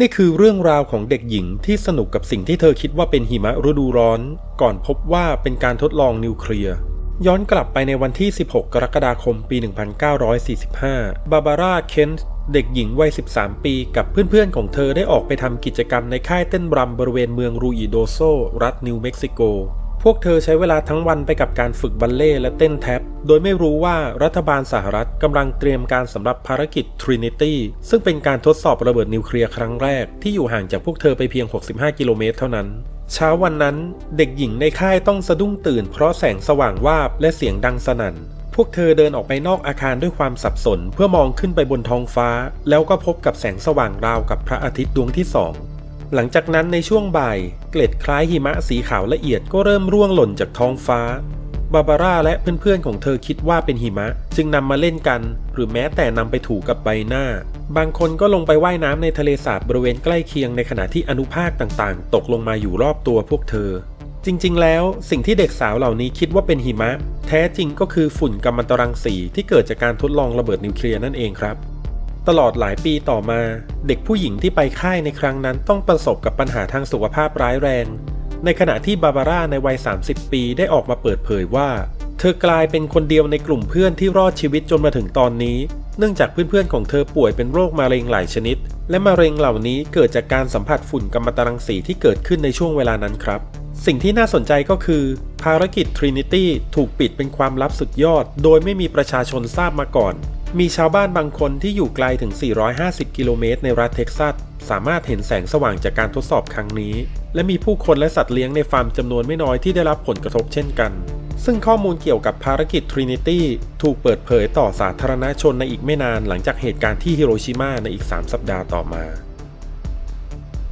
นี่คือเรื่องราวของเด็กหญิงที่สนุกกับสิ่งที่เธอคิดว่าเป็นหิมะฤดูร้อน ก่อนพบว่าเป็นการทดลองนิวเคลียร์ย้อนกลับไปในวันที่ 16 กรกฎาคม ปี 1945 บาบาร่า เคนส์เด็กหญิงวัย 13 ปีกับเพื่อนๆ ของเธอได้ออกไปทำกิจกรรมในค่ายเต้นรำบริเวณเมืองรูอิโดโซ รัฐนิวเม็กซิโก พวกเธอใช้เวลาทั้งวันไปกับการฝึกบัลเล่และเต้นแท็บ โดยไม่รู้ว่ารัฐบาลสหรัฐกำลังเตรียมการสำหรับภารกิจ Trinity ซึ่งเป็นการทดสอบระเบิดนิวเคลียร์ครั้งแรกที่อยู่ห่างจากพวกเธอไปเพียง 65 กิโลเมตรเท่านั้น เช้าวันนั้นเด็กหญิงในค่ายต้องสะดุ้งตื่นเพราะแสงสว่างวาบและเสียงดังสนั่นพวกเธอเดินออกไปนอกอาคารด้วยความสับสนเพื่อมองขึ้นไปบนท้องฟ้า แล้วก็พบกับแสงสว่างราวกับพระอาทิตย์ดวงที่สอง หลังจากนั้นในช่วงบ่าย เกล็ดคล้ายหิมะสีขาวละเอียดก็เริ่มร่วงหล่นจากท้องฟ้า บาบาร่าและเพื่อนๆของเธอคิดว่าเป็นหิมะ จึงนำมาเล่นกัน หรือแม้แต่นำไปถูกับใบหน้า บางคนก็ลงไปไว่ายน้ำในทะเลสาบบริเวณใกล้เคียงในขณะที่อนุภาคต่างๆ ตกลงมาอยู่รอบตัวพวกเธอ จริงๆ แล้วสิ่งที่เด็กสาวเหล่านี้คิดว่าเป็นหิมะ แท้จริงก็คือฝุ่นกัมมันตรังสีที่เกิดจากการทดลองระเบิดนิวเคลียร์นั่นเองครับ ตลอดหลายปีต่อมา เด็กผู้หญิงที่ไปค่ายในครั้งนั้นต้องประสบกับปัญหาทางสุขภาพร้ายแรง ในขณะที่บาบาร่าในวัย 30 ปีได้ออกมาเปิดเผยว่า เธอกลายเป็นคนเดียวในกลุ่มเพื่อนที่รอดชีวิตจนมาถึงตอนนี้ เนื่องจากเพื่อนๆของเธอป่วยเป็นโรคมะเร็งหลายชนิด และมะเร็งเหล่านี้เกิดจากการสัมผัสฝุ่นกัมมันตรังสีที่เกิดขึ้นในช่วงเวลานั้นครับสิ่งที่น่าสนใจก็คือ ภารกิจ Trinity ถูกปิดเป็นความลับสุดยอด โดยไม่มีประชาชนทราบมาก่อน มีชาวบ้านบางคนที่อยู่ไกลถึง 450 กิโลเมตรในรัฐเท็กซัส สามารถเห็นแสงสว่างจากการทดสอบครั้งนี้ และมีผู้คนและสัตว์เลี้ยงในฟาร์มจำนวนไม่น้อยที่ได้รับผลกระทบเช่นกัน ซึ่งข้อมูลเกี่ยวกับภารกิจ Trinity ถูกเปิดเผยต่อสาธารณชนในอีกไม่นานหลังจากเหตุการณ์ที่ฮิโรชิมาในอีก 3 สัปดาห์ต่อมา